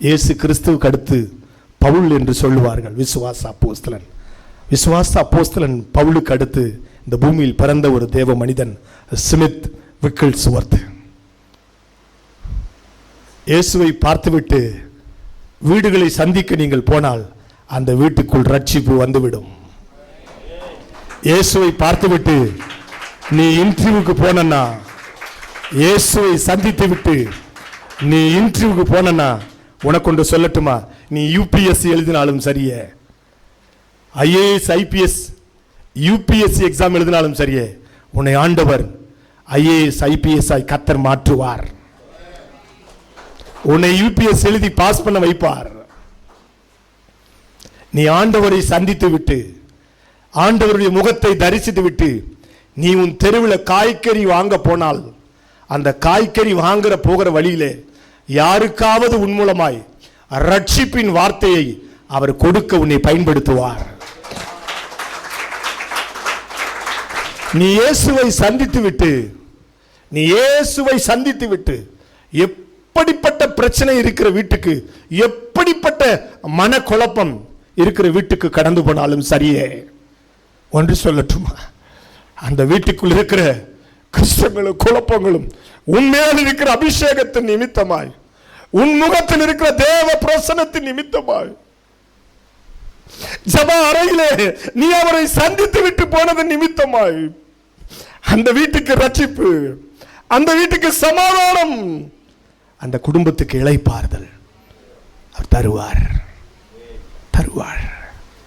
இயேசு கிறிஸ்துவுக்கு அடுத்து பவுல் என்று சொல்லுவார்கள் விசுவாச அப்போஸ்தலன். விசுவாச அப்போஸ்தலன் பவுலுக்கு அடுத்து இந்த பூமியில் பிறந்த ஒரு தேவ மனிதன் ஸ்மித் விக்கிள்ஸ்வர்த். இயேசுவை பார்த்துவிட்டு வீடுகளை சந்திக்க நீங்கள் போனால் அந்த வீட்டுக்குள் ரட்சிப்பு வந்துவிடும். இயேசுவை பார்த்துவிட்டு நீ இன்டர்வியூக்கு போனன்னா இயேசுவை சந்தித்து விட்டு நீ இன்டர்வியூக்கு போனன்னா உனக்கொண்டு சொல்லட்டுமா? நீ யூபிஎஸ்சி எழுதினாலும் சரியே. ஐஏஎஸ் ஐபிஎஸ் யூபிஎஸ்சி எக்ஸாம் எழுதினாலும் சரியே. உன்னை ஆண்டவர் ஐஏஎஸ் ஐபிஎஸ் ஆய் கத்தர் மாற்றுவார். உன்னை யூபிஎஸ் எழுதி பாஸ் பண்ண வைப்பார். நீ ஆண்டவரை சந்தித்து விட்டு ஆண்டவருடைய முகத்தை தரிசித்து விட்டு நீ உன் தெருவில் காய்கறி வாங்க போனால் அந்த காய்கறி வாங்குற போகிற வழியிலே யாருக்காவது உன் மூலமாய் ரட்சிப்பின் வார்த்தையை அவர் கொடுக்க உன்னை பயன்படுத்துவார். நீ இயேசுவை சந்தித்து விட்டு நீ இயேசுவை சந்தித்து விட்டு எப்படிப்பட்ட பிரச்சனை இருக்கிற வீட்டுக்கு எப்படிப்பட்ட மனக்குழப்பம் இருக்கிற வீட்டுக்கு கடந்து போனாலும் சரியே. ஒன்று சொல்லட்டுமா? அந்த வீட்டுக்குள் இருக்கிற கஷ்டங்களும் குழப்பங்களும் உண்மையில் இருக்கிற அபிஷேகத்தின் நிமித்தமாய் உன் முகத்தில் இருக்கிற தேவ பிரசனத்தின் நிமித்தமாய். ஜப அறையிலே நீ அவரை சந்தித்து விட்டு போனதன் நிமித்தமாய். அந்த வீட்டுக்கு ரட்சிப்பு அந்த வீட்டுக்கு சமாதானம் அந்த குடும்பத்துக்கு இளைப்பாறுதல். அவர் தருவார். தருவார்.